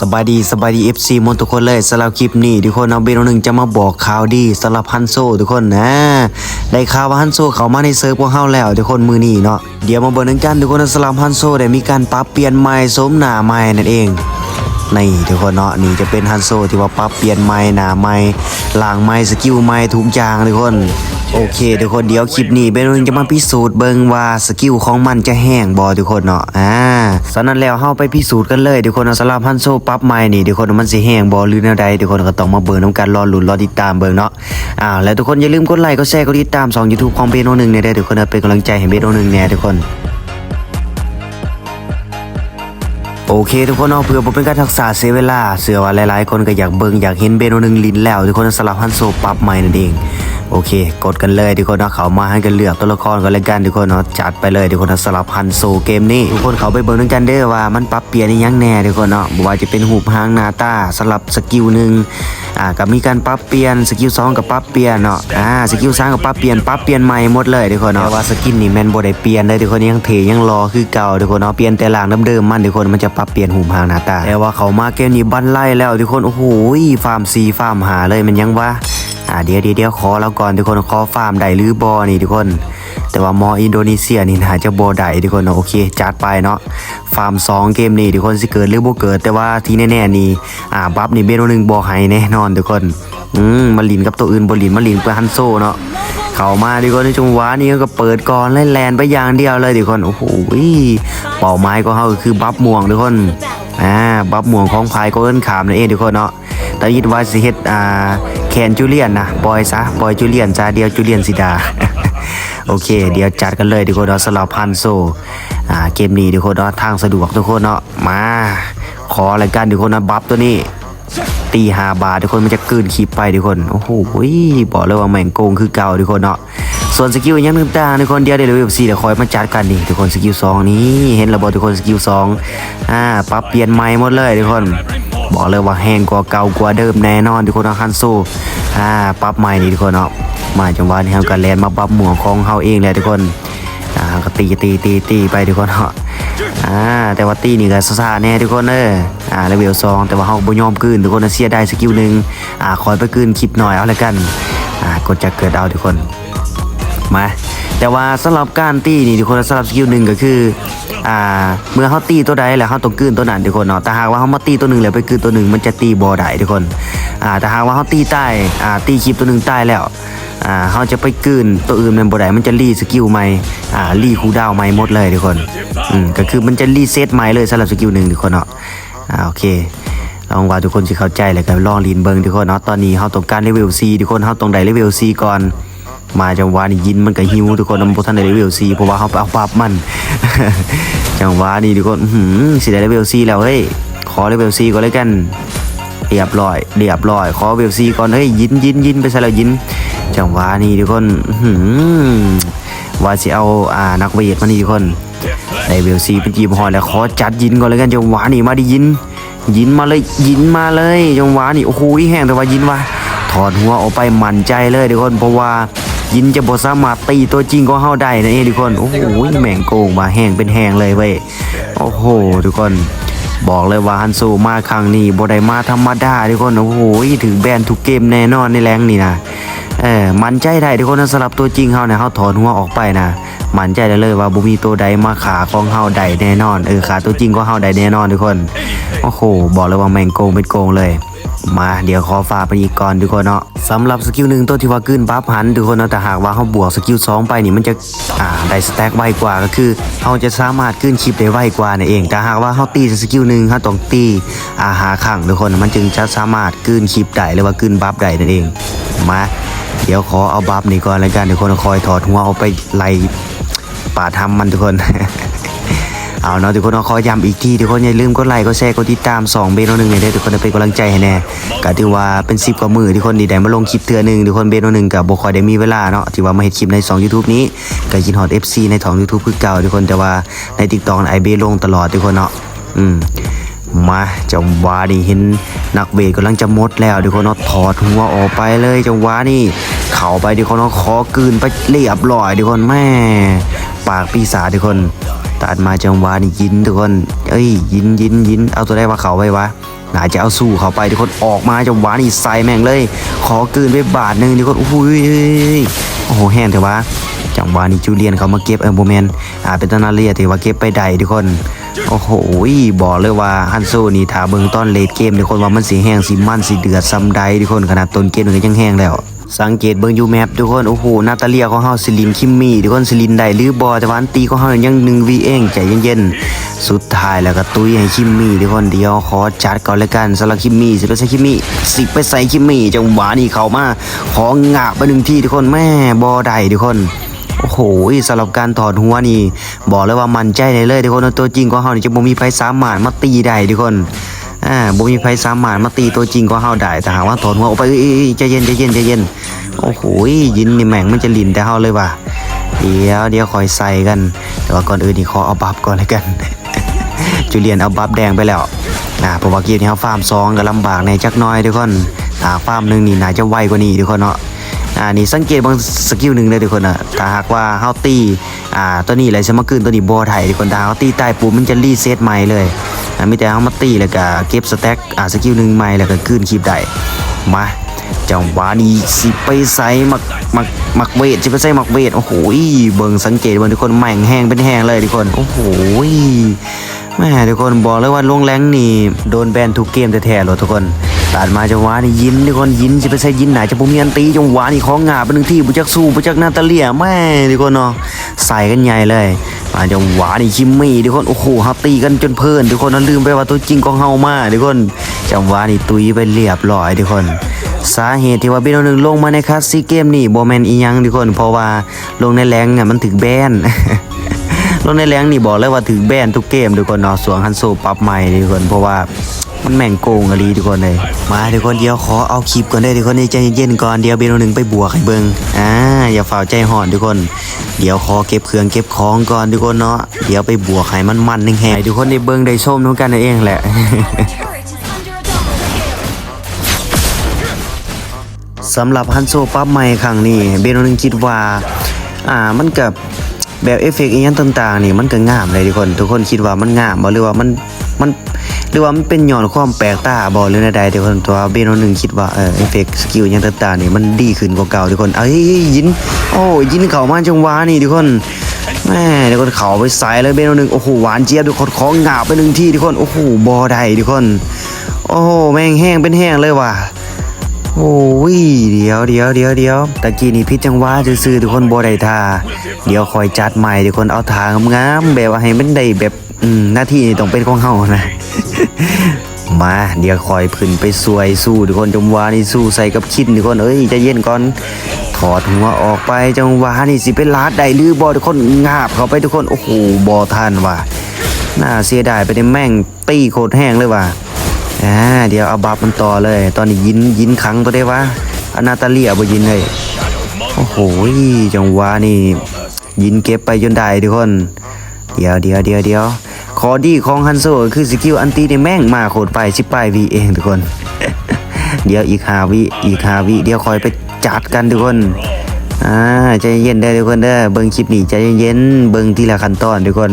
สบายดีสบายดี FC มนทุกคนเลยสำหรับคลิปนี้ทุกคนเอาเบนหนึ่งจะมาบอกข่าวดีสำหรับฮันโซทุกคนนะ ได้ข่าวว่าฮันโซเขามาในเซิร์ฟพวกเฮาแล้วทุกคนมือนี้เนาะเดี๋ยวมาเบิ่งนำกันทุกคนสำหรับฮันโซได้มีการปรับเปลี่ยนใหม่สมหน้าใหม่นั่นเองนี่ทุกคนเนาะนี่จะเป็นฮันโซที่ว่าปรับเปลี่ยนใหม่หน้าใหม่ล่างใหม่สกิลใหม่ทุกอย่างทุกคน โอเค ทุกคนเดี๋ยวคลิปนี้เบนนึงจะมาพิสูจน์เบิงว่าสกิลของมันจะแห้งบ่ทุกคนเนาะอ่าฉะนั้นแล้วเฮาไปพิสูจน์กันเลยทุกคนเนาสำหรับฮันโซปรับใหม่นี่ทุกคนมันสิแห้งบ่หรือแนวใดทุกคนก็ต้องมาเบิ่งนํกันรอหลุนรอติดตามเบิงเนาะอ่าแล้วทุกคนอย่าลืมกดไลค์กดแชร์กดติดตามช่อง YouTube ของเบนหนึ่งเนี่ยเด้ทุกคนเป็นกำลังใจให้เบนหนึ่งแน่ทุกคนโอเคทุกคนเนาะเพื่อบ่เป็นการทักษาเสียเวลา เสือว่าหลายๆ คนก็อยากเบิงอยากเห็นเบโนหนึ่งลินแล้ว ทุกคนสลับฮันโซปรับใหม่นั่นเอง โอเค กดกันเลยทุกคนนะเขามาให้กันเลือกตัวละครกันเลยกันทุกคนเนาะจัดไปเลยทุกคนนะสลับฮันโซเกมนี้ทุกคนเขาไปเบิ่งด้วยกันเด้อว่ามันปรับเปลี่ยนยังแน่ทุกคนเนาะว่าจะเป็นหูปหางนาตาสลับสกิลหนึ่งอ่ากับมีการปรับเปลี่ยนสกิลสองกับปรับเปลี่ยนเนาะอ่าสกิลสามกับปรับเปลี่ยนปรับเปลี่ยนใหม่หมดเลยทุกคนเนาะแต่ว่าสกินนี่แม่นบ่ได้เปลี่ยนเลยทุกคนยังเทยังรอคือเก่าทุกคนเนาะเปลี่ยนแต่ล่างเดิมๆมันทุกคนมันจะปรับเปลี่ยนหูปหางนาตาแต่ว่าเขามาเกมนี้บันไล่แล้วทุกคนโอ้โหฟาร์มซีฟาร์มหาเลยมันยังวะ อ่าเดี๋ยวเดี๋ยวขอแล้วก่อนทุกคนขอฟาร์มได้หรือบอนี่ทุกคน แต่ว่ามออินโดนีเซียนี่น่าจะบ่ได้ทุกคนโอเคจัดไปเนาะฟาร์มสองเกมนี้ทุกคนสิเกิดหรือบ่เกิด แต่ว่าที่แน่ๆนี่อ่าบัฟนี่เบโนหนึ่งบ่ให้แน่นอนทุกคนอืมมาลินกับตัวอื่นบ่ลินมาลินเพื่อฮันโซเนาะเข้ามาดีคนในจังหวะนี้ก็เปิดก่อนไล่แลนไปอย่างเดียวเลยทุกคนโอ้โหเป้าหมายก็เขาคือบัฟม่วงทุกคน อ่าบัฟม่วงของพายก็เอิ้นขามนั่นเองทุกคนเนาะแต่ยิดว่าสิเฮ็ดอ่าแคนจูเลียนนะปล่อยซะปล่อยจูเลียนจ้าเดียวจูเลียนสิดาโอเค เดี๋ยวจัดกันเลยทุกคนเนาะสำหรับพันโซอ่าเกมนี้ทุกคนเนาะทางสะดวกทุกคนเนาะมา ขอรายการทุกคนนะบัฟตัวนี้ตีหาบาททุกคนมันจะกลืนคลิปไปทุกคน โอ้โหบอกเลยว่าแม่งโกงคือเก่าทุกคนเนาะ ส่วนสกิลยังต่างๆทุกคนเดียวเดี๋ยวเลเวลสี่เดี๋ยวคอยมาจัดกันนี่ทุกคนสกิลสองนี้เห็นระบบทุกคนสกิลสองอ่าปรับเปลี่ยนใหม่หมดเลยทุกคน บอกเลยว่าแห้งกว่าเก่ากว่าเดิมแน่นอนทุกคนเอาคันโซอ่าปรับใหม่นี่ทุกคนเนาะมาจังหวะนี้เฮากันแลนมาปรับหมวกของเฮาเองเลยทุกคนอ่าก็ตีตีตีตีไปทุกคนเนาะอ่าแต่ว่าตีนี่ก็ซาแน่ทุกคนเด้ออ่าเลเวลสองแต่ว่าเฮาบ่ยอมกืนทุกคนเสียได้สกิลหนึ่งอ่าคอยไปกืนคลิปหน่อยเอาละกันอ่ากดจะเกิดเอาทุกคน มาแต่ว่าสำหรับการตีนี่ทุกคนสำหรับสกิลหนึ่งก็คืออ่าเมื่อเฮาตีตัวใดแล้วเฮาต้องกืนตัวนั้นทุกคนเนาะแต่หากว่าเฮามาตีตัวหนึ่งแล้วไปกืนตัวหนึ่งมันจะตีบ่ได้ทุกคนอ่าแต่หากว่าเฮาตีใต้อ่าตีคลิปตัวหนึ่งใต้แล้วอ่าเขาจะไปกืนตัวอื่นมันบ่ได้มันจะรีสกิลใหม่อ่ารีคูดาวใหม่หมดเลยทุกคนอืมก็คือมันจะรีเซ็ตใหม่เลยสำหรับสกิลหนึ่งทุกคนเนาะอ่าโอเคลองว่าทุกคนสิเข้าใจแล้วก็ลองลีนเบิงทุกคนเนาะตอนนี้เฮาต้องการเลเวล C ทุกคนเฮาต้องได้เลเวล C ก่อน มาจังหวะนี้ยินมันก็หิวทุกคนมันบ่ทันได้เลเวล C เพราะว่าเฮาเอาปรับมัน จังหวะนี้ทุกคนหือสิได้เลเวล C แล้วเฮ้ยขอเลเวล C ก่อนเลยกันเรียบร้อยเรียบร้อย ขอเวลซีก่อนเฮ้ยยินยินยินไปซะแล้วยิน จังหวะนี้ทุกคนหือว่าสิเอาอ่านักเวทมานี่ทุกคนไดเวลซีเป็นจีบหอยแล้วขอจัดยินก่อนเลยกันจังหวะนี้มาดิยิน ยินมาเลยยินมาเลยจังหวะนี้โอ้โหแห้งแต่ว่ายินว่าถอดหัวออกไปหมั่นใจเลยทุกคนเพราะว่า ยินจะบ่สามารถตีตัวจริงของเฮาได้นั่นเองทุกคนโอ้โหแม่งโกงมาแห้งเป็นแห้งเลยเว้ยโอ้โห ทุกคนบอกเลยว่าฮันโซมาครั้งนี้บ่ได้มาธรรมดาทุกคนโอ้โหถือแบนทุกเกมแน่นอนในแรงนี่นะ เออมันใจได้ทุกคนนะสำหรับตัวจริงเฮาเนี่ยเฮาถอนหัวออกไปนะมันใจได้เลยว่าบ่มีตัวใดมาขาของเฮาได้แน่นอนเออขาตัวจริงของเฮาได้แน่นอนทุกคนโอ้โหบอกเลยว่าแมงโกงเป็นโกงเลย มาเดี๋ยวขอฝากไปอีกก่อนทุกคนเนาะสำหรับสกิลหนึ่งตัวที่ว่าขึ้นบัฟหันทุกคนเนาะแต่หากว่าเขาบวกสกิลสองไปนี่มันจะอ่าได้สแต็กไวกว่าก็คือเขาจะสามารถขึ้นชิปได้ไวกว่านั่นเอง แต่หากว่าเขาตีสกิลหนึ่งเขาต้องตีอาหาขังทุกคนมันจึงจะสามารถขึ้นชิปได้หรือว่าขึ้นบัฟได้นั่นเองมาเดี๋ยวขอเอาบัฟนี่ก่อนแล้วกันทุกคนคอยถอดหัวเอาไปไล่ป่าทำมันทุกคนเอาเนาะทุกคนขอย้ำอีกทีทุกคนอย่าลืมกดไลค์กดแชร์กดติดตาม2เบนหนึ่งเลยทุกคนเป็นกำลังใจให้แน่ก็ถือว่าเป็น10กว่ามือทุกคนดีได้มาลงคลิปเทื่อหนึ่งทุกคนเบนหนึ่งกับบ่ค่อยได้มีเวลาเนาะที่ว่ามาเฮ็ดคลิปใน2 YouTube นี้ก็ยินฮอด FC ในท้อง YouTube คือเก่าทุกคนแต่ว่าใน TikTok ไอเบลงตลอดทุกคนเนาะอืม มาจังหวะนี้เห็นนักเวทกำลังจะหมดแล้วทุกคนเนาะถอดหัวออกไปเลยจังหวะนี้เข้าไปทุกคนเนาะขอกลืนไปเรียบร้อยทุกคนแม่ปากปีศาจทุกคนตัดมาจังหวะนี่ยินทุกคน เอ้ยยินยินยินเอาตัวได้ว่าเขาไว้วะน่าจะเอาสู้เขาไปทุกคนออกมาจะหวานอีใส่แม่งเลย ขอกินไปบาทหนึ่งทุกคนโอ้โหโอ้โหแห้งเถอะวะจังหวะนี้จูเลียนเขามาเก็บเออโมเมนอ่าเป็นตนาเลียถือว่าเก็บไปได้ทุกคน โอ้โหบอกเลยว่าฮันโซนี่ถ้าเบิ่งตอนเลดเกมทุกคนว่ามันสีแห้งสีมันสีเดือดซ้ำใดทุกคนขนาดต้นเกมมันก็ยังแห้งแล้วสังเกตเบิ่งยูแมปทุกคน โอ้โหนาตาเลียของเฮาซิลินคิมมี่ทุกคนซิลินได้หรือบอแต่วันตีของเฮายัง1 v เองใจเย็นๆ สุดท้ายแล้วก็ตุ้ยให้คิมมี่ทุกคนเดียวขอจัดก่อนเลยกันสำหรับคิมมี่สิไปใส่คิมมี่สิไปใส่คิมมี่จังหวะนี้เขามาของาบไปหนึ่งที่ทุกคนแม่บอได้ทุกคน โอ้โหสำหรับการถอดหัวนี่ บอกเลยว่ามันใจได้เลยทุกคนตัวจริงของเฮานี่จะบ่มีไผสามารถมาตีได้ทุกคนอ่าบ่มีไผสามารถมาตีตัวจริงของเฮาได้แต่หากว่าถอดหัวออกไปเอ้ยเอ้ยเอ้ยใจเย็นใจเย็นใจเย็นโอ้โหยินนี่แม่งมันจะลินแต่เฮาเลยว่ะเดี๋ยวเดี๋ยวคอยใส่กัน แต่ว่าก่อนอื่นนี่ขอเอาบัฟก่อนเลยกัน จูเลียนเอาบัฟแดงไปแล้วอ่าเพราะว่าเกมนี้เฮาฟาร์มซองก็ลำบากในจักน้อยทุกคนถ้าฟาร์มหนึ่งนี่น่าจะไวกว่านี้ทุกคนเนาะ อ่านี่สังเกตบางสกิลหนึ่งเลยทุกคนอะถ้าหากว่าเฮาตีอ่าตัวนี้อะไรสมากึนตัวนี้บอไทยทุกคนถ้าเฮาตีใต้ปุ๊บมันจะรีเซ็ตใหม่เลยอ่ามีแต่เฮามาตีแล้วก็เก็บสแต็กอ่าสกิลหนึ่งใหม่แล้วก็คืนคลิปได้มาจังหวะนี้สิไปใส่มักมักมักเวทสิไปใส่มักเวทโอ้โหเบิ่งสังเกตเบิ่งทุกคนแม่งแห้งเป็นแห้งเลยทุกคนโอ้โหแม่ทุกคนบอกเลยว่าลงแรงนี่โดนแบนทุกเกมแท้ๆเลยทุกคน ตัดมาจังหวะนี่ยินทุกคนยินจะไปใส่ยินไหนจะบุมีอันตีจังหวะนี่ของงาเป็นหนึ่งที่บุจักสู้บุจักนาตาเลียแม่ทุกคนเนาะใส่กันใหญ่เลยมาจังหวะนี่คิมมี่ทุกคนโอ้โหฮัตตีกันจนเพลินทุกคนนั้นลืมไปว่าตัวจริงของเฮามาทุกคนจังหวะนี่ตุยไปเรียบร้อยทุกคนสาเหตุที่ว่าเบนหนึ่งลงมาในคลาสซีเกมนี่โบแมนอียังทุกคนเพราะว่าลงในแรงอะมันถึกแบนลงในแรงนี่บอกเลยว่าถึงแบนทุกเกมทุกคนเนาะส่วนฮันโซปรับใหม่ทุกคนเพราะว่า มันแม่งโกงอะลีทุกคนเลย มาทุกคนเดี๋ยวขอเอาคลิปก่อนได้ทุกคนใจเย็นๆก่อนเดี๋ยวเบนหนึ่งไปบวกให้เบิงอ่าอย่าฝ่าใจห่อนทุกคน เดี๋ยวขอเก็บเครื่องเก็บของก่อนทุกคนเนาะเดี๋ยวไปบวกให้มันมันๆแห้งๆให้ทุกคนได้เบิงได้ชมทุกกันเองแหละสำหรับฮันโซปั๊บใหม่ครั้งนี้เบนหนึ่งคิดว่า อ่ามันกับแบบเอฟเฟกต์อีหยังต่างๆนี่มันก็งามเลยทุกคน ทุกคนคิดว่ามันงามบ่หรือว่ามันมัน หรือว่ามันเป็นย้อนความแปลกตาบ่หรือใดๆทุกคนตัวเบนหนึ่งคิดว่าเออเอฟเฟกต์สกิลยังต่างๆนี่มันดีขึ้นกว่าเก่าทุกคนเอ้ยยิน โอ้ยินเข้ามาจังหวะนี่ทุกคนแม่ทุกคนเข้าไปใส่เลยเบนหนึ่งโอ้โหหวานเจี๊ยบทุกคนของงาไปหนึ่งที่ทุกคนโอ้โหบ่ได้ทุกคน โอ้โหแม่งแห้งเป็นแห้งเลยว่ะโอ้ยเดี๋ยวเดี๋ยวเดี๋ยวเดี๋ยวตะกี้นี่พิษจังหวะซื่อทุกคนบ่ได้ท่าเดี๋ยวคอยจัดใหม่ทุกคนเอาทางงามแบบว่าให้มันได้แบบ อืมหน้าที่ต้องเป็นของเฮานะ มาเดี๋ยวคอยขึ้นไปสวยสู้ทุกคนจังหวะนี่สู้ใส่กับคิดทุกคนเอ้ยจะเย็นก่อนถอดหัวออกไปจังหวะนี่สิเป็นลาดได้หรือบ่ทุกคนงาบเข้าไปทุกคนโอ้โหบ่ทันว่ะน่าเสียดายไปได้แม่งตีโคตรแห้งเลยว่ะอ่าเดี๋ยวเอาบัฟมันต่อเลย ตอนนี้ยินยินครั้งตัวได้วะอนาตาเลียบยินเลยโอ้โหจังหวะนี่ยินเก็บไปจนได้ทุกคน เดี๋ยวเดี๋ยวเดี๋ยวเดี๋ยวขอดีของฮันโซคือสกิลอันตีในแม่งมาโคตรไปชิปไปวีเองทุกคน เดี๋ยวอีกหาวิอีกหาวิเดี๋ยวคอยไปจัดกันทุกคนอ่าใจเย็นได้ทุกคนเด้อเบิ่งคลิปนี้ใจเย็นเบิ่งทีละขั้นตอนทุกคน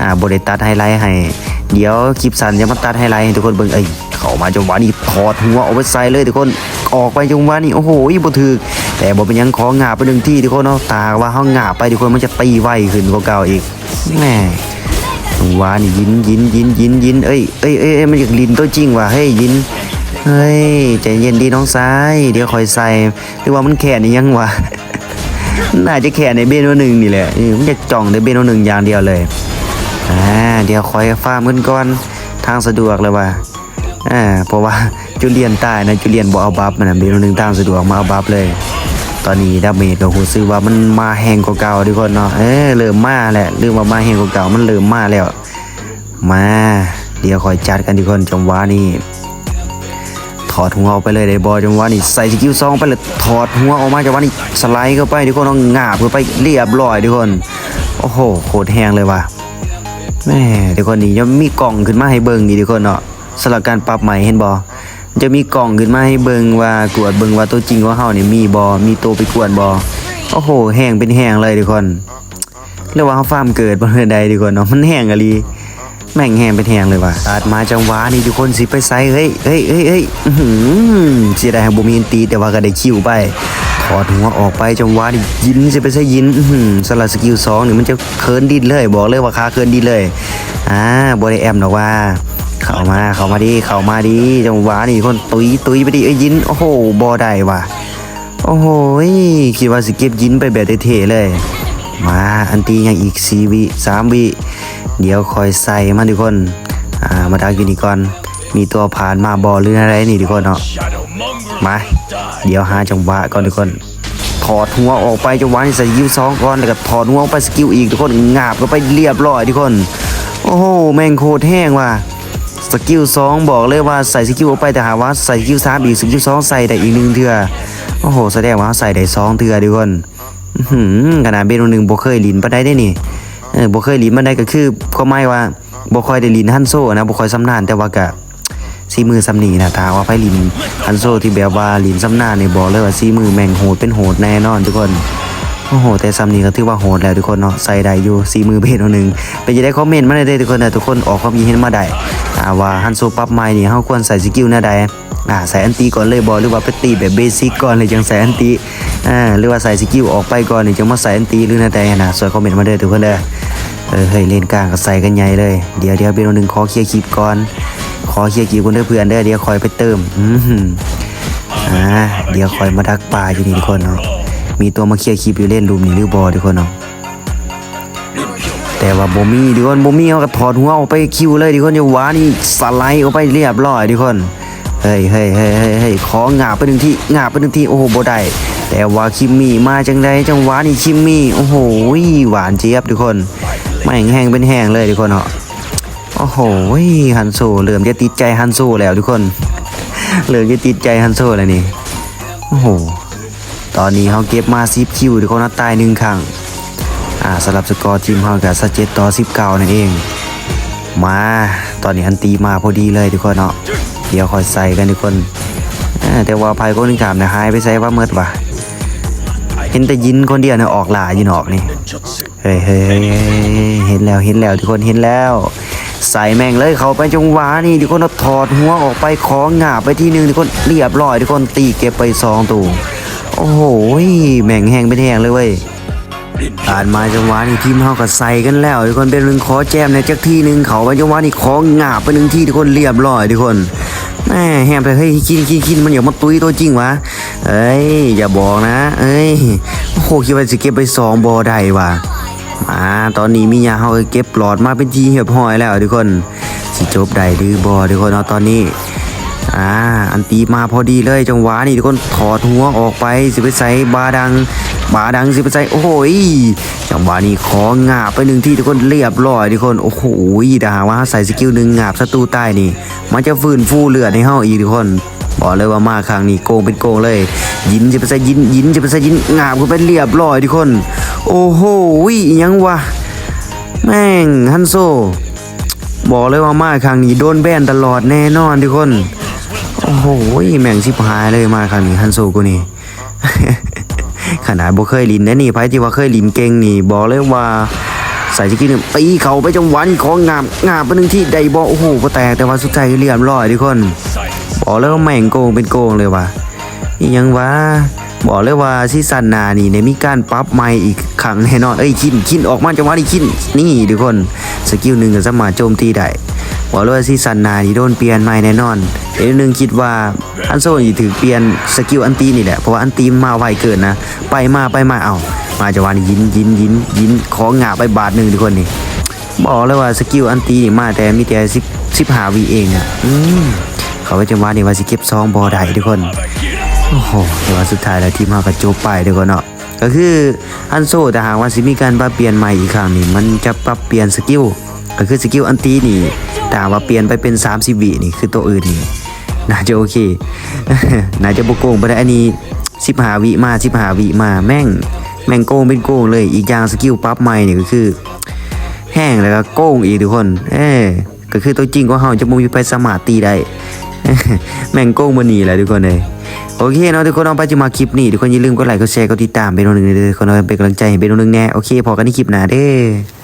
อ่าบริตัดไฮไลท์ให้ เดี๋ยวคลิปสั้นจะมาตัดไฮไลท์ให้ทุกคนเบิ่งเอ้ยเข้ามาจังหวะนี้ถอดหัวเอาไปใส่เลยทุกคนออกไปจังหวะนี้โอ้โหบ่ถึกแต่บ่เป็นยังของงาบไปหนึ่งที่ทุกคนเนาะตาว่าเฮางาบไปทุกคนมันจะตีไวขึ้นกว่าเก่าอีก แหม่จังวะนี่ยินยินยินยินยินเอ้ยเอ้ยเอ้ยมันอยากลินตัวจริงว่ะเฮ้ยยินเฮ้ยใจเย็นดีน้องซ้าย เดี๋ยวคอยใส่หรือว่ามันแขนนี่ยังวะน่าจะแขนในเบนโนหนึ่งนี่แหละมันจะจ่องในเบนโนหนึ่งอย่างเดียวเลยอ่าเดี๋ยวคอยฟาร์มกันก่อนทางสะดวกเลยว่ะอ่าเพราะว่าจุเลียนใต้นะจุเลียนบอเอาบัฟมันนะเบนโนหนึ่งทางสะดวกมาเอาบัฟเลย ตอนนี้ดาเมจเราหูซื้อว่ามันมาแห้งกว่าเก่าทุกคนเนาะเออเริ่มมาแหละเริ่มว่ามาแห้งกว่าเก่ามันเริ่มมาแล้ว มา เดี๋ยวคอยจัดกันทุกคนจังหวะนี้ถอดหัวออกไปเลยได้บอจังหวะนี้ใส่สกิลซองไปเลยถอดหัวออกมาจังหวะนี้สไลด์เข้าไปทุกคนเอางาบเข้าไปเรียบร้อยทุกคนโอ้โหโคตรแห้งเลยว่ะแม่ทุกคนนี่ยังมีกล่องขึ้นมาให้เบิ่งนี่ทุกคนเนาะสำหรับการปรับใหม่เห็นบอ จะมีกล่องขึ้นมาให้เบิงว่ากวดเบิงว่าตัวจริงของเฮานี่มีบอมีตัวไปกวนบอโอ้โหแห้งเป็นแห้งเลยทุกคนเรียกว่าเฮาฟาร์มเกิดบนเรือใดทุกคนเนาะมันแห้งอะลีแม่งแหงเป็นแหงเลยว่ะตัดมาจังหวะนี่ทุกคนสิไปไซเฮ้ยเฮ้ยเฮ้ยเฮ้ยอื้อหือเสียดายแห่งบุมีนตีแต่ว่าก็ได้คิวไปถอดหัวออกไปจังหวะนี่ยินสิไปใส่ยินอื้อสลัดสกิลสองนี่มันจะเคินดินเลย บอกเลยว่าคาเคินดินเลยอ่าบริแอมดอกว่า เข้ามาเข้ามาดิเข้ามาดิจังหวะนี่คนตุยตุยไปดิเอ้ยินโอ้โหบอได้ว่ะโอ้โหคิดว่าสเก็บยินไปแบบเท่เลย มาอันตียังอีกสี่วิสามวิเดี๋ยวคอยใส่มาทุกคนอ่ามาดักอยู่นี่ก่อนมีตัวผ่านมาบอหรืออะไรนี่ทุกคนเนาะมาเดี๋ยวหาจังหวะก่อนทุกคนถอดหัวออกไปจังหวะนี่ใส่ยิวสองก่อนแล้วก็ถอดหัวออกไปสกิลอีกทุกคนงาบก็ไปเรียบร้อยทุกคน โอ้โหแมงโคตรแห้งว่ะ สกิลสองบอกเลยว่าใส่สกิลออกไปแต่หาว่าใส่สกิลสามอีกสกิลสองใส่ได้อีกหนึ่งเทือโอ้โหแสดงว่าใส่ได้สองเทือทุกคนขนาดเบนหนึ่งบ่เคยลินปานใดได้นี่บ่เคยลินปานใดก็คือก็หมายว่าบ่คอยได้ลินฮันโซนะบ่คอยสำนานแต่ว่าก็สีมือสำนีนะถาว่าไปลินฮันโซที่แบบว่าลินสำนานนี่บอกเลยว่าสีมือแม่งโหดเป็นโหดแน่นอนทุกคนโอ้โหแต่ซัมนี้ก็ถือว่าโหดแล้วทุกคนเนาะใส่ได้อยู่สีมือเบสหนึ่งเป็นจะได้คอมเมนต์มาได้ทุกคนนะทุกคนออกความคิดเห็นมาได้ อ่าว่าฮันโซปรับใหม่นี่เฮาควรใส่สกิลหน้าใดอ่าใส่อันตีก่อนเลยบอหรือว่าไปตีแบบเบสิกก่อนเลยจังใส่อันตีอ่าหรือว่าใส่สกิลออกไปก่อนนี่จังมาใส่อันตีหรือหน้าใดนะสวนคอมเมนต์มาเด้อทุกคนเด้อเออเฮ้ยเล่นกลางก็ใส่กันใหญ่เลยเดี๋ยวเดี๋ยวเบสหนึ่งขอเคลียร์คลิปก่อนขอเคลียร์คลิปกันเด้อเพื่อนเด้อเดี๋ยวคอยไปเติมอืมอ่าเดี๋ยวคอยมาดักปลาอยู่นี่ทุกคนเนาะมีตัวมาเคลียร์คลิปอยู่เล่นรูมนี่หรือบอทุกคนเนาะ แต่ว่าบ่มีทุกคนบ่มีเขาก็ถอดหัวออกไปคิวเลยทุกคนอย่าหวานี่สไลด์ออกไปเรียบร้อยทุกคนเฮ้ยเฮ้ยเฮ้ยเฮ้ยเฮ้ยของาบไปหนึ่งที่งาบไปหนึ่งที่โอ้โหบ่ได้แต่ว่าคิมมี่มาจังใดจังหวะนี่คิมมี่โอ้โหหวานเจี๊ยบทุกคนไม่แห้งเป็นแห้งเลยทุกคนเนาะโอ้โหฮันโซเริ่มจะติดใจฮันโซแล้วทุกคนเริ่มจะติดใจฮันโซแล้วนี่โอ้โหตอนนี้เขาเก็บมา10คิวทุกคนนัดตายหนึ่งครั้ง อ่าสำหรับสกอร์ทีมเขากับสเจ็ดต่อ19นั่นเอง มาตอนนี้อันตีมาพอดีเลยทุกคนเนาะเดี๋ยวคอยใส่กันทุกคนแต่ว่าภัยก็นึงขามนี่ยหายไปใส่ว่าเมิดว่ะเห็นแต่ยินคนเดียวเนี่ยออกหลาอยู่นออกนี่เฮ้ยเฮ้ยเฮ้ยเห็นแล้วเห็นแล้วทุกคนเห็นแล้ว ใส่แม่งเลยเขาไปจงหวานี่ทุกคนเอาถอดหัวออกไปของหงาไปที่หนึ่งทุกคนเรียบร้อยทุกคนตีเก็บไปสองตูโอ้โหแม่งแห้งเป็นแห้งเลยเว้ย อ่านมาจังหวะนี่ทีมเฮาก็ใส่กันแล้วทุกคนเป็นหนึ่งขอแจมในจักที่หนึ่งเขาไปจังหวะนี่ของหงาบไปหนึ่งที่ทุกคนเรียบร้อยทุกคนแหมแฮมไปเฮ้ยคินคินคินมันอย่ามาตุ้ยตัวจริงวะเอ้ยอย่าบอกนะ เอ้ยโอ้โหคิดว่าจะเก็บไปสองบอได้วะมาตอนนี้มียาเฮาเก็บหลอดมาเป็นทีเรียบร้อยแล้วทุกคนสิจบได้หรือบอทุกคนเนาะตอนนี้อ่าอันตีมาพอดีเลยจังหวะนี่ทุกคนถอดหัวออกไปสิไปใส่บาดัง บาดังสิไปใส่โอ้โหยจังหวะนี้ของาบไปหนึ่งที่ทุกคนเรียบร้อยทุกคนโอ้โหถ้าหาว่าใส่สกิลหนึ่งงาบศัตรูใต้นี่ มันจะฟื้นฟูเลือดให้าอีทุกคนบอกเลยว่ามาครั้งนี้โกงเป็นโกงเลย ยินจะไปใส่ยินยินจะไปใส่ยินงาบก็ไปเรียบร้อยทุกคน โอ้โหอิหยังวะแม่งฮันโซ บอกเลยว่ามาครั้งนี้โดนแบนตลอดแน่นอนทุกคน โอ้โหแม่งชิบหายเลยมาครั้งนี้ฮันโซกูนี่ ขนาดบ่เคยลินนะนี่ไพ่ที่ว่าเคยลินเก่งนี่บอกเลยว่าใส่สกินึ่งตีเขาไปจังหวะนี่ของงามงามไปหนึ่งที่ใดบอโอ้โหบ่แตกแต่ว่าสุดท้ายก็เรียบร้อยทุกคนบอกเลยว่าแม่งโกงเป็นโกงเลยว่ะนี่ยังวะบอกเลยว่าซีซันนานี่เนี่ยมีการปรับใหม่อีกครั้งแน่นอนเอ้ยคินคินออกมาจังหวะนี้คินนี่ทุกคนสกิลหนึ่งก็สามารถโจมตีได้ บอกเลยว่าซีซั่นหนานี่โดนเปลี่ยนใหม่แน่นอนเดี๋ยวหนึงคิดว่าอันโซนี่ถือเปลี่ยนสกิลอันตีนี่แหละเพราะว่าอันตีมาไวเกินนะ ไปมาไปมาเอามาจังหวะนี้ยินยินยินยินของงาไปบาทหนึ่งทุกคนนี่บอกเลยว่าสกิลอันตีนี่มาแต่มีแต่สิบสิบหาวีเองอะอืมเขาไปจังหวะนี่ว่าสิเก็บซองบอได้ทุกคนโอ้โหแต่ว่าสุดท้ายแล้วทีมเราก็จบไปทุกคนเนาะก็คือฮันโซแต่หากว่าสิมีการปรับเปลี่ยนใหม่อีกครั้งนี่มันจะปรับเปลี่ยนสกิลก็คือสกิลอันตีนี่ แต่หากว่าเปลี่ยนไปเป็น 30วินี่คือตัวอื่นนี่น่าจะโอเคน่าจะบโกงไปได้อันนี้15วิมา15วิมาแม่งแม่งโกงเป็นโกงเลยอีกอย่างสกิลปรับใหม่นี่ก็คือ แห้งแล้วก็โกงอีกทุกคนเออก็คือตัวจริงของเขาจะมุยไปสมาร์ตีได้แม่งโกงมันนี่แหละทุกคนเลยโอเคเนาะทุกคนเอาไปจะมาคลิปนี้ทุกคนอย่าลืมกดไลค์กดแชร์กดติดตามเป็นคนหนึ่งเด้อทุกคนเอาเป็นกำลังใจให้เป็นคนหนึ่งแน่โอเคพอกันที่คลิปหน้าเด้อ